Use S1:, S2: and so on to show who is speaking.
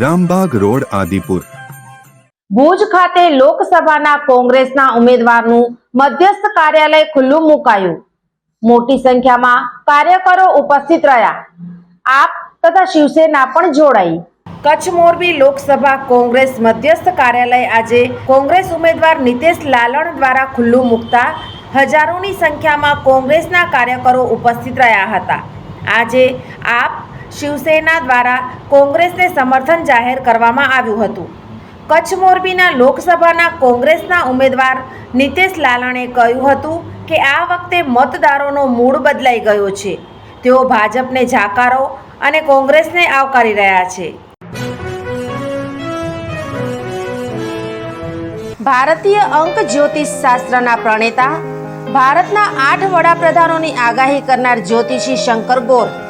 S1: Rambagh road Adipur.
S2: Bhuj ખાતે લોકસભાના કોંગ્રેસના ઉમેદવારનું મધ્યસ્થ કાર્યાલય ખુલ્લું મુકાયું. મોટી સંખ્યામાં કાર્યકરો ઉપસ્થિત રહ્યા. આપ તથા શિવસેના પણ જોડાઈ. કચ્છ મોરબી લોકસભા કોંગ્રેસ મધ્યસ્થ કાર્યાલય આજે કોંગ્રેસ ઉમેદવાર નિતેશ લાલણ દ્વારા ખુલ્લું મૂકતા હજારોની સંખ્યામાં કોંગ્રેસના કાર્યકરો ઉપસ્થિત રહ્યા હતા. આજે આપ શિવસેના દ્વારા કોંગ્રેસને સમર્થન જાહેર કરવામાં આવ્યું હતું. કચ્છ મોરબીના લોકસભાના કોંગ્રેસના ઉમેદવાર નિતેશ લાલણે કહ્યું હતું કે આ વખતે મતદારોનો મૂડ બદલાઈ ગયો છે. તેઓ ભાજપને જાકારો અને કોંગ્રેસને આવકારી રહ્યા છે. ભારતીય અંક જ્યોતિષ શાસ્ત્રના પ્રણેતા, ભારતના આઠ વડાપ્રધાનોની આગાહી કરનાર જ્યોતિષી શંકર ગોર